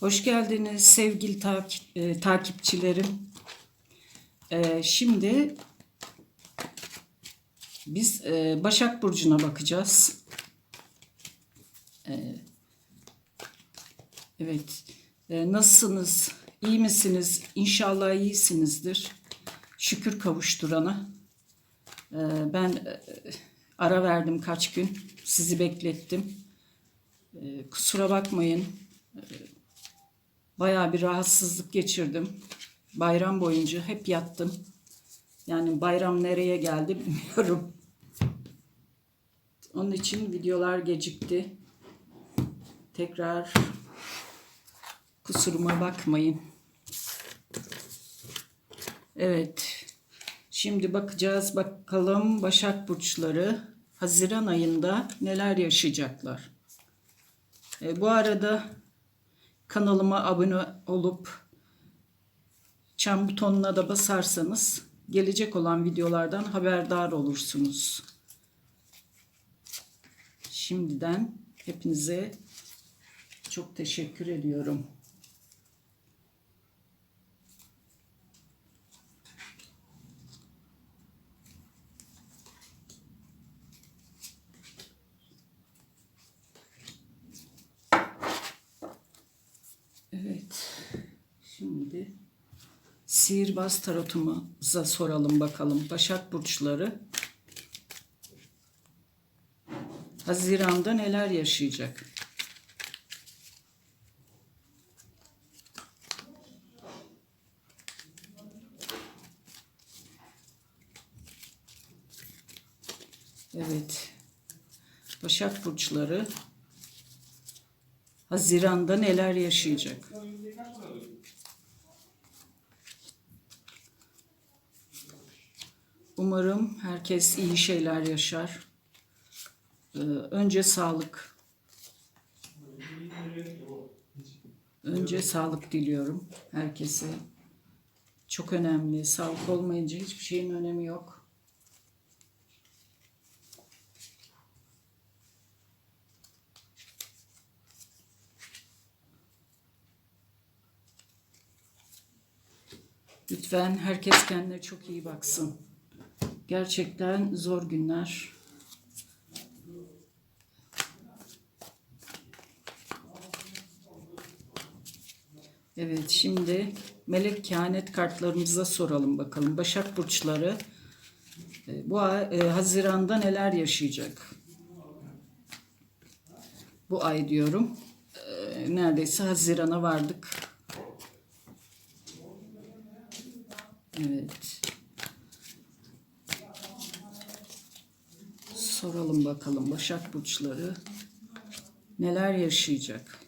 Hoş geldiniz sevgili takip, e, takipçilerim. E, şimdi biz e, Başak Burcu'na bakacağız. E, evet. E, nasılsınız? İyi misiniz? İnşallah iyisinizdir. Şükür kavuşturana. E, ben e, ara verdim kaç gün. Sizi beklettim. E, kusura bakmayın. Bayağı bir rahatsızlık geçirdim. Bayram boyunca hep yattım. Yani bayram nereye geldi bilmiyorum. Onun için videolar gecikti. Tekrar kusuruma bakmayın. Evet. Şimdi bakacağız bakalım Başak burçları Haziran ayında neler yaşayacaklar. E, bu arada kanalıma abone olup çan butonuna da basarsanız gelecek olan videolardan haberdar olursunuz. Şimdiden hepinize çok teşekkür ediyorum. Evet. Şimdi sihirbaz tarotumuza soralım bakalım. Başak burçları Haziran'da neler yaşayacak? Evet. Başak burçları Haziran'da neler yaşayacak? Umarım herkes iyi şeyler yaşar. Ee, önce sağlık. Önce sağlık diliyorum herkese. Çok önemli. Sağlık olmayınca hiçbir şeyin önemi yok. Lütfen herkes kendine çok iyi baksın. Gerçekten zor günler. Evet şimdi melek kehanet kartlarımıza soralım bakalım. Başak burçları e, bu ay, e, Haziran'da neler yaşayacak? Bu ay diyorum. E, neredeyse Haziran'a vardık. Evet. Soralım bakalım Başak burçları neler yaşayacak?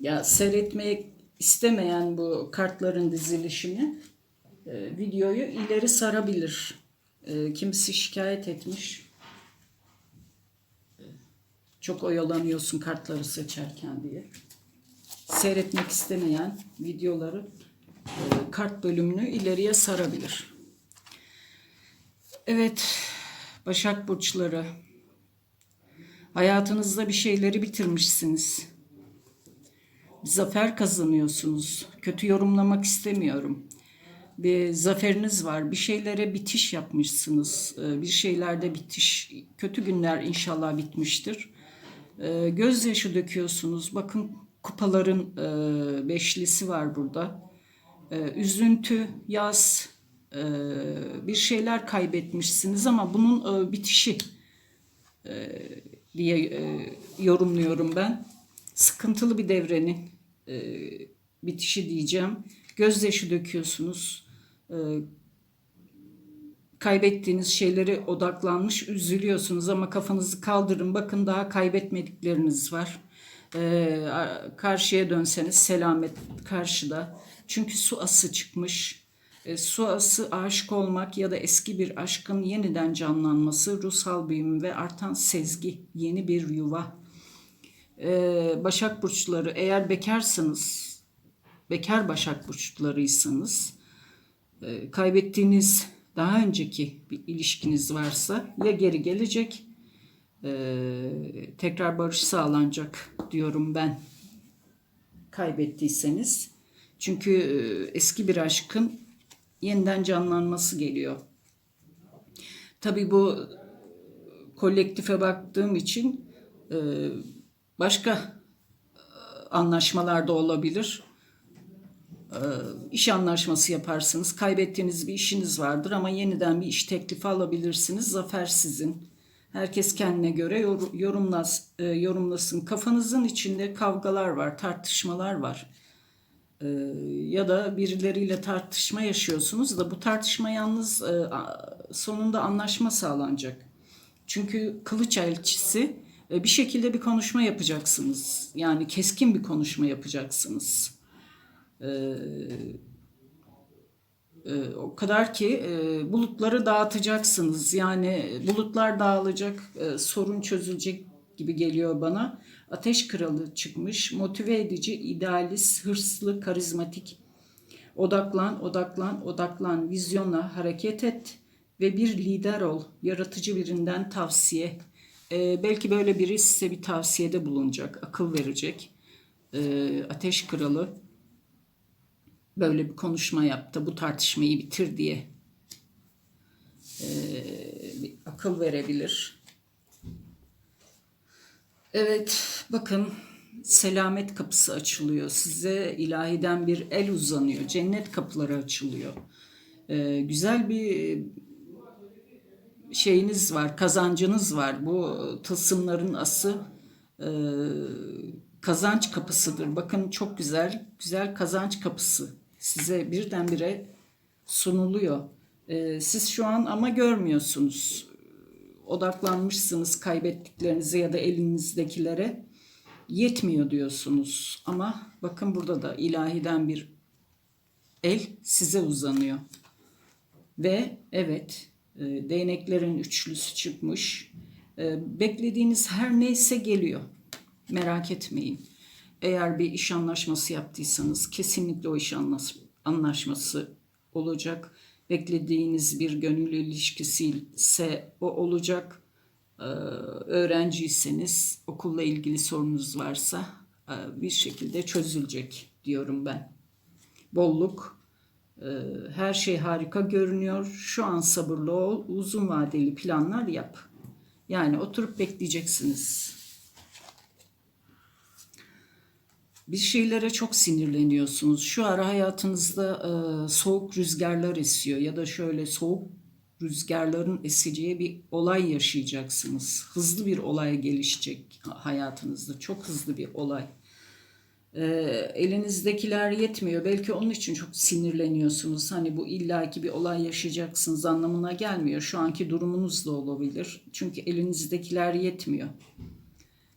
Ya seyretmek istemeyen bu kartların dizilişini e, videoyu ileri sarabilir. E, kimisi şikayet etmiş. Çok oyalanıyorsun kartları seçerken diye. Seyretmek istemeyen videoları e, kart bölümünü ileriye sarabilir. Evet, Başak Burçları. Hayatınızda bir şeyleri bitirmişsiniz. Bir zafer kazanıyorsunuz. Kötü yorumlamak istemiyorum. Bir zaferiniz var. Bir şeylere bitiş yapmışsınız. Ee, Bir şeylerde bitiş. Kötü günler inşallah bitmiştir. Ee, Gözyaşı döküyorsunuz. Bakın kupaların e, beşlisi var burada. Ee, Üzüntü, yaz, e, bir şeyler kaybetmişsiniz ama bunun e, bitişi e, diye e, yorumluyorum ben. Sıkıntılı bir devrenin e, bitişi diyeceğim. Gözyaşı döküyorsunuz. E, kaybettiğiniz şeylere odaklanmış üzülüyorsunuz ama kafanızı kaldırın. Bakın daha kaybetmedikleriniz var. E, karşıya dönseniz selamet karşıda. Çünkü su ası çıkmış. E, su ası aşık olmak ya da eski bir aşkın yeniden canlanması, ruhsal büyüme ve artan sezgi, yeni bir yuva. E, Başak burçları eğer bekarsınız, bekar Başak burçlarıysanız e, kaybettiğiniz daha önceki bir ilişkiniz varsa ya geri gelecek e, tekrar barış sağlanacak diyorum ben kaybettiyseniz. Çünkü e, eski bir aşkın yeniden canlanması geliyor. Tabii bu kolektife baktığım için e, başka e, anlaşmalar da olabilir. E, İş anlaşması yaparsınız. Kaybettiğiniz bir işiniz vardır ama yeniden bir iş teklifi alabilirsiniz. Zafer sizin. Herkes kendine göre yor- yorumlas, e, yorumlasın. Kafanızın içinde kavgalar var, tartışmalar var. E, Ya da birileriyle tartışma yaşıyorsunuz da bu tartışma yalnız sonunda anlaşma sağlanacak. Çünkü kılıç elçisi bir şekilde bir konuşma yapacaksınız. Yani keskin bir konuşma yapacaksınız. E, o kadar ki e, bulutları dağıtacaksınız. Yani bulutlar dağılacak, e, sorun çözülecek gibi geliyor bana. Ateş kralı çıkmış, motive edici, idealist, hırslı, karizmatik. Odaklan, odaklan, odaklan, vizyonla hareket et ve bir lider ol. Yaratıcı birinden tavsiye. E, belki böyle biri size bir tavsiyede bulunacak, akıl verecek. E, ateş kralı böyle bir konuşma yaptı. Bu tartışmayı bitir diye Ee, bir akıl verebilir. Evet, bakın selamet kapısı açılıyor. Size ilahiden bir el uzanıyor. Cennet kapıları açılıyor. Ee, güzel bir şeyiniz var, kazancınız var. Bu tılsımların ası e, kazanç kapısıdır. Bakın çok güzel, güzel kazanç kapısı size birdenbire sunuluyor. E, siz şu an ama görmüyorsunuz. Odaklanmışsınız kaybettiklerinize ya da elinizdekilere. Yetmiyor diyorsunuz. Ama bakın burada da ilahiden bir el size uzanıyor. Ve evet e, değneklerin üçlüsü çıkmış. E, beklediğiniz her neyse geliyor. Merak etmeyin. Eğer bir iş anlaşması yaptıysanız kesinlikle o iş anlaşması olacak. Beklediğiniz bir gönül ilişkisi ise o olacak. Ee, öğrenciyseniz okulla ilgili sorunuz varsa e, bir şekilde çözülecek diyorum ben. Bolluk, e, her şey harika görünüyor. Şu an sabırlı ol, uzun vadeli planlar yap. Yani oturup bekleyeceksiniz. Bir şeylere çok sinirleniyorsunuz. Şu ara hayatınızda e, soğuk rüzgarlar esiyor ya da şöyle soğuk rüzgarların eseceği bir olay yaşayacaksınız. Hızlı bir olay gelişecek hayatınızda. Çok hızlı bir olay. E, elinizdekiler yetmiyor. Belki onun için çok sinirleniyorsunuz. Hani bu illaki bir olay yaşayacaksınız anlamına gelmiyor. Şu anki durumunuz da olabilir. Çünkü elinizdekiler yetmiyor.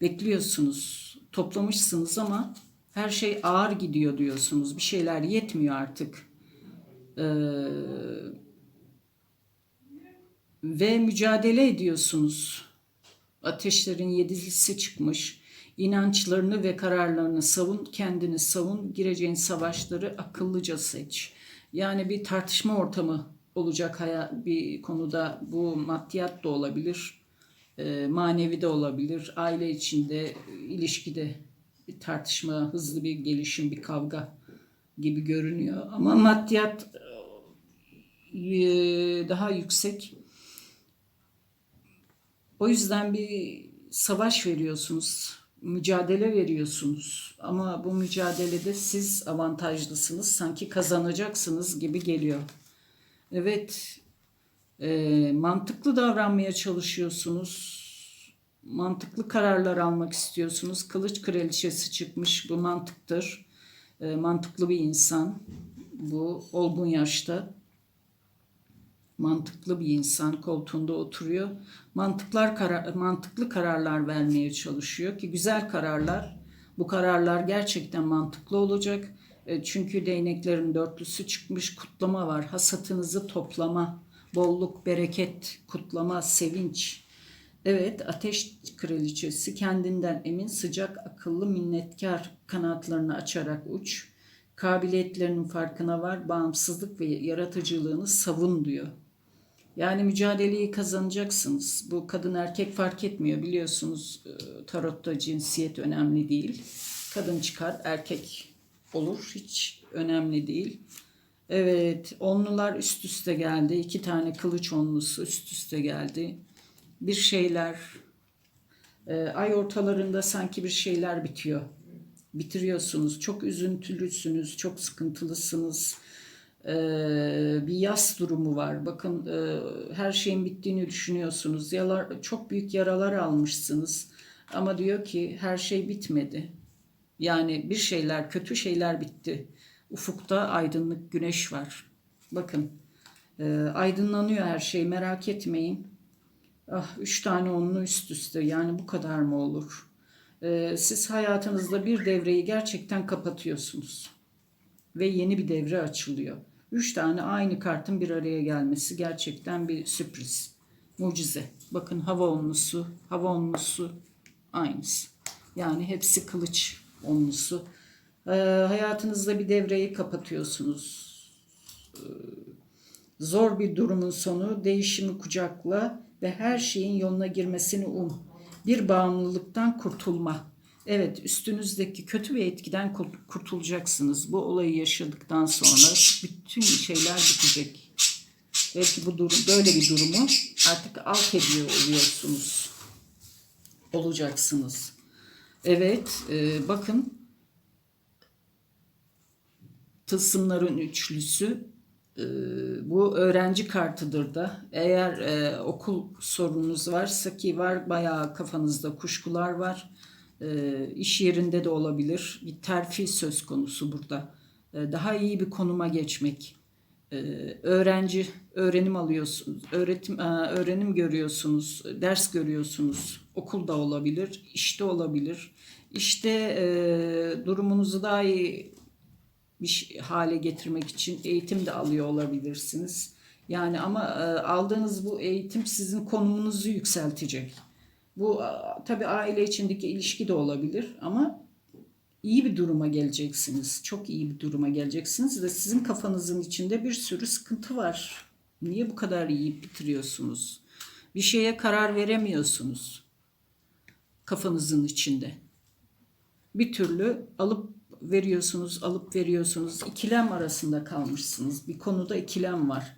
Bekliyorsunuz. Toplamışsınız ama her şey ağır gidiyor diyorsunuz. Bir şeyler yetmiyor artık. Ee, ve mücadele ediyorsunuz. Ateşlerin yedilisi çıkmış. İnançlarını ve kararlarını savun, kendini savun, gireceğin savaşları akıllıca seç. Yani bir tartışma ortamı olacak bir konuda bu maddiyat da olabilir, e, manevi de olabilir, aile içinde, ilişkide bir tartışma, hızlı bir gelişim, bir kavga gibi görünüyor. Ama maddiyat e, daha yüksek. O yüzden bir savaş veriyorsunuz, mücadele veriyorsunuz. Ama bu mücadelede siz avantajlısınız, sanki kazanacaksınız gibi geliyor. Evet, e, mantıklı davranmaya çalışıyorsunuz. Mantıklı kararlar almak istiyorsunuz. Kılıç kraliçesi çıkmış, bu mantıktır. E, mantıklı bir insan, bu olgun yaşta mantıklı bir insan koltuğunda oturuyor. Mantıklar karar, mantıklı kararlar vermeye çalışıyor ki güzel kararlar. Bu kararlar gerçekten mantıklı olacak. E, Çünkü değneklerin dörtlüsü çıkmış kutlama var. Hasatınızı toplama, bolluk, bereket, kutlama, sevinç. Evet, ateş kraliçesi kendinden emin, sıcak, akıllı, minnetkar kanatlarını açarak uç. Kabiliyetlerinin farkına var. Bağımsızlık ve yaratıcılığını savun diyor. Yani mücadeleyi kazanacaksınız. Bu kadın erkek fark etmiyor. Biliyorsunuz e, tarotta cinsiyet önemli değil. Kadın çıkar, erkek olur. Hiç önemli değil. Evet, onlular üst üste geldi. İki tane kılıç onlusu üst üste geldi. Bir şeyler, e, ay ortalarında sanki bir şeyler bitiyor. Bitiriyorsunuz. Çok üzüntülüsünüz, çok sıkıntılısınız. E, bir yas durumu var. Bakın e, her şeyin bittiğini düşünüyorsunuz. Yalar, çok büyük yaralar almışsınız. Ama diyor ki her şey bitmedi. Yani bir şeyler, kötü şeyler bitti. Ufukta aydınlık güneş var. Bakın aydınlanıyor her şey merak etmeyin. Ah üç tane onlu üst üste yani bu kadar mı olur? E, siz hayatınızda bir devreyi gerçekten kapatıyorsunuz. Ve yeni bir devre açılıyor. Üç tane aynı kartın bir araya gelmesi gerçekten bir sürpriz. Mucize. Bakın hava onlusu, hava onlusu aynısı. Yani hepsi kılıç onlusu. Ee, hayatınızda bir devreyi kapatıyorsunuz. Ee, zor bir durumun sonu değişimi kucakla ve her şeyin yoluna girmesini um. Bir bağımlılıktan kurtulma. Evet üstünüzdeki kötü bir etkiden kurt- kurtulacaksınız. Bu olayı yaşadıktan sonra bütün şeyler bitecek. Belki bu durum böyle bir durumu artık alt ediyor oluyorsunuz. Olacaksınız. Evet, e, bakın tılsımların üçlüsü bu öğrenci kartıdır da. Eğer e, okul sorununuz varsa ki var bayağı kafanızda kuşkular var. E, iş yerinde de olabilir. Bir terfi söz konusu burada. E, daha iyi bir konuma geçmek. E, öğrenci öğrenim alıyorsunuz, öğretim e, öğrenim görüyorsunuz, ders görüyorsunuz. Okulda olabilir, işte olabilir. İşte e, durumunuzu daha iyi bir şey- hale getirmek için eğitim de alıyor olabilirsiniz. Yani ama e, aldığınız bu eğitim sizin konumunuzu yükseltecek. Bu a, tabii aile içindeki ilişki de olabilir ama iyi bir duruma geleceksiniz. Çok iyi bir duruma geleceksiniz ve sizin kafanızın içinde bir sürü sıkıntı var. Niye bu kadar yiyip bitiriyorsunuz? Bir şeye karar veremiyorsunuz kafanızın içinde bir türlü alıp veriyorsunuz, alıp veriyorsunuz. İkilem arasında kalmışsınız. Bir konuda ikilem var.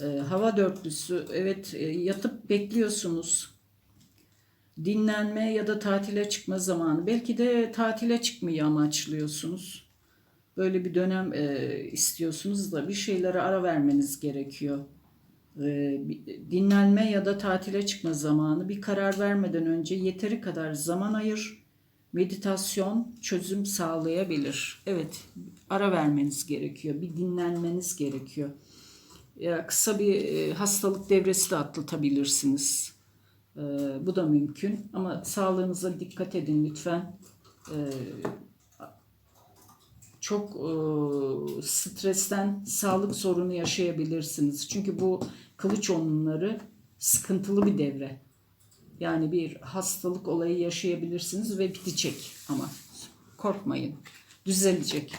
Ee, hava dörtlüsü, evet e, yatıp bekliyorsunuz. Dinlenme ya da tatile çıkma zamanı. Belki de tatile çıkmayı amaçlıyorsunuz. Böyle bir dönem e, istiyorsunuz da bir şeylere ara vermeniz gerekiyor. Bir- dinlenme ya da tatile çıkma zamanı. Bir karar vermeden önce yeteri kadar zaman ayır. Meditasyon çözüm sağlayabilir. Evet, ara vermeniz gerekiyor. Bir dinlenmeniz gerekiyor. Ya kısa bir e, hastalık devresi de atlatabilirsiniz. Ee, bu da mümkün. Ama sağlığınıza dikkat edin lütfen. Ee, çok e, stresten sağlık sorunu yaşayabilirsiniz. Çünkü bu kılıç onları sıkıntılı bir devre. Yani bir hastalık olayı yaşayabilirsiniz ve bitecek ama korkmayın. Düzelecek.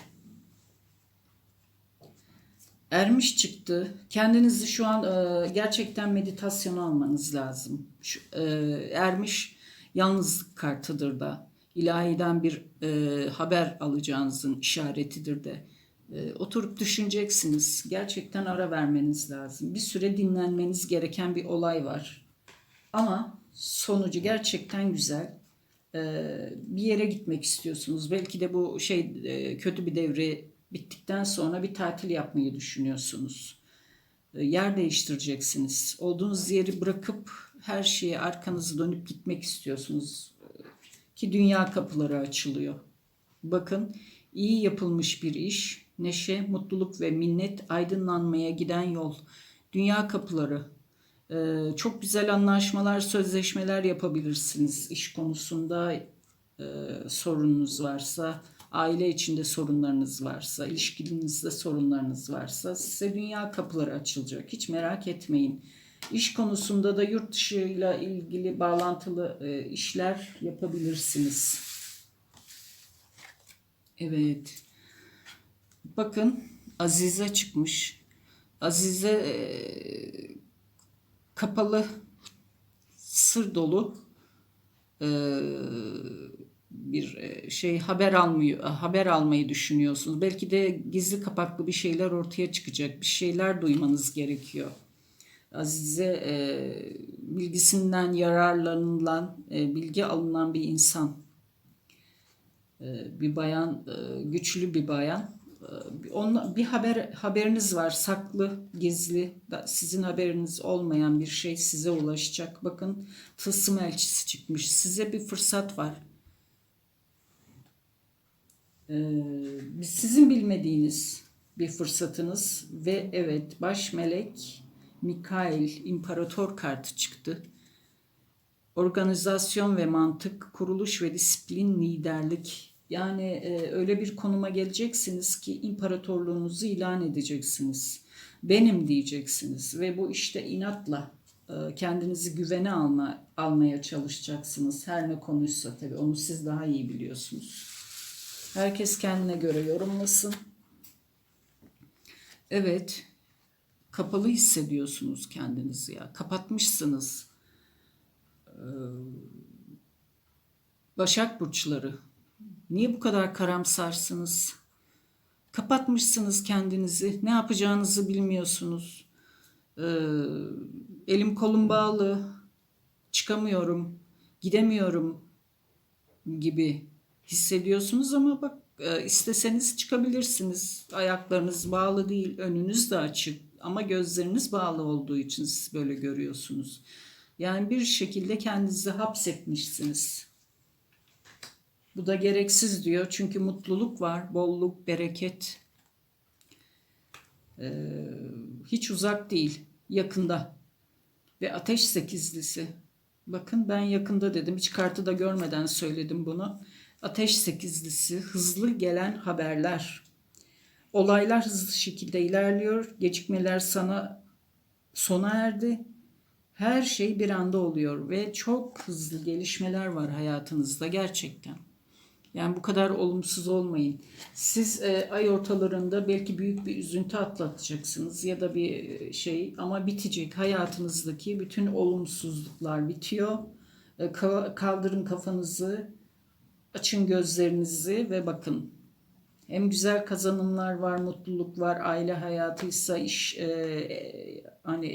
Ermiş çıktı. Kendinizi şu an e, gerçekten meditasyon almanız lazım. Şu, e, ermiş yalnızlık kartıdır da. İlahiden bir e, haber alacağınızın işaretidir de. E, oturup düşüneceksiniz. Gerçekten ara vermeniz lazım. Bir süre dinlenmeniz gereken bir olay var. Ama sonucu gerçekten güzel. Ee, bir yere gitmek istiyorsunuz. Belki de bu şey e, kötü bir devre bittikten sonra bir tatil yapmayı düşünüyorsunuz. Ee, yer değiştireceksiniz. Olduğunuz yeri bırakıp her şeye arkanızı dönüp gitmek istiyorsunuz. Ki dünya kapıları açılıyor. Bakın iyi yapılmış bir iş, neşe, mutluluk ve minnet aydınlanmaya giden yol. Dünya kapıları çok güzel anlaşmalar, sözleşmeler yapabilirsiniz iş konusunda e, sorununuz varsa, aile içinde sorunlarınız varsa, ilişkinizde sorunlarınız varsa size dünya kapıları açılacak. Hiç merak etmeyin. İş konusunda da yurt dışıyla ilgili bağlantılı e, işler yapabilirsiniz. Evet. Bakın Azize çıkmış. Azize e, kapalı sır dolu e, bir e, şey haber almıyor haber almayı düşünüyorsunuz. Belki de gizli kapaklı bir şeyler ortaya çıkacak. Bir şeyler duymanız gerekiyor. Azize e, bilgisinden yararlanılan, e, bilgi alınan bir insan. E, bir bayan, e, güçlü bir bayan. E, onunla, bir haber haberiniz var, saklı, gizli, sizin haberiniz olmayan bir şey size ulaşacak. Bakın tılsım elçisi çıkmış. Size bir fırsat var. Ee, sizin bilmediğiniz bir fırsatınız ve evet baş melek Mikail imparator kartı çıktı. Organizasyon ve mantık, kuruluş ve disiplin, liderlik. Yani e, öyle bir konuma geleceksiniz ki imparatorluğunuzu ilan edeceksiniz. Benim diyeceksiniz ve bu işte inatla e, kendinizi güvene alma, almaya çalışacaksınız. Her ne konuşsa tabii onu siz daha iyi biliyorsunuz. Herkes kendine göre yorumlasın. Evet, kapalı hissediyorsunuz kendinizi ya. Kapatmışsınız. Ee, Başak burçları. Niye bu kadar karamsarsınız? Kapatmışsınız kendinizi. Ne yapacağınızı bilmiyorsunuz. Ee, elim kolum bağlı. Çıkamıyorum. Gidemiyorum gibi hissediyorsunuz ama bak e, isteseniz çıkabilirsiniz. Ayaklarınız bağlı değil, önünüz de açık ama gözleriniz bağlı olduğu için siz böyle görüyorsunuz. Yani bir şekilde kendinizi hapsetmişsiniz. Bu da gereksiz diyor çünkü mutluluk var, bolluk, bereket. Ee, hiç uzak değil, yakında. Ve ateş sekizlisi. Bakın ben yakında dedim, hiç kartı da görmeden söyledim bunu. Ateş sekizlisi, hızlı gelen haberler. Olaylar hızlı şekilde ilerliyor. Gecikmeler sana sona erdi. Her şey bir anda oluyor ve çok hızlı gelişmeler var hayatınızda gerçekten. Yani bu kadar olumsuz olmayın. Siz e, ay ortalarında belki büyük bir üzüntü atlatacaksınız ya da bir şey ama bitecek. Hayatınızdaki bütün olumsuzluklar bitiyor. E, kaldırın kafanızı, Açın gözlerinizi ve bakın. Hem güzel kazanımlar var, mutluluk var, aile hayatıysa iş e, e, hani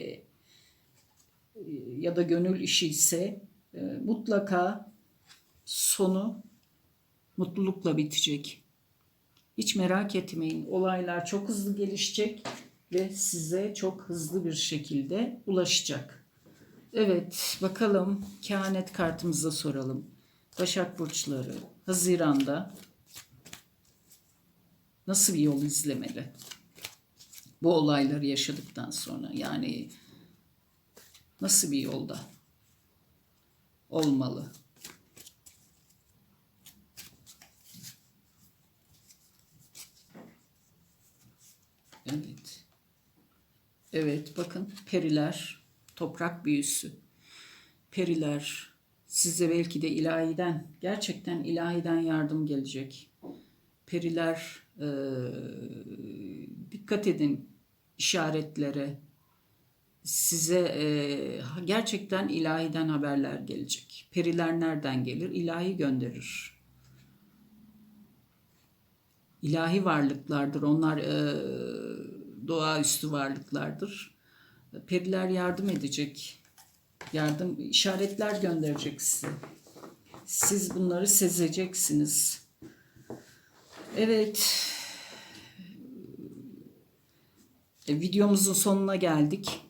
e, ya da gönül işi ise e, mutlaka sonu mutlulukla bitecek. Hiç merak etmeyin. Olaylar çok hızlı gelişecek ve size çok hızlı bir şekilde ulaşacak. Evet, bakalım kehanet kartımıza soralım. Başak Burçları Haziran'da nasıl bir yol izlemeli? Bu olayları yaşadıktan sonra yani nasıl bir yolda olmalı? Evet. Evet bakın periler, toprak büyüsü. Periler, Size belki de ilahiden, gerçekten ilahiden yardım gelecek. Periler, e, dikkat edin işaretlere. Size e, gerçekten ilahiden haberler gelecek. Periler nereden gelir? İlahi gönderir. İlahi varlıklardır. Onlar e, doğaüstü varlıklardır. Periler yardım edecek yardım işaretler gönderecek size. Siz bunları sezeceksiniz. Evet. E, videomuzun sonuna geldik.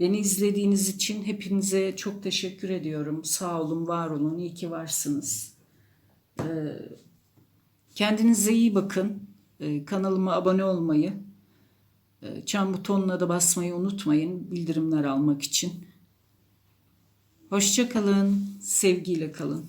Beni izlediğiniz için hepinize çok teşekkür ediyorum. Sağ olun, var olun, iyi ki varsınız. E, kendinize iyi bakın. E, kanalıma abone olmayı, çan butonuna da basmayı unutmayın bildirimler almak için. Hoşça kalın, sevgiyle kalın.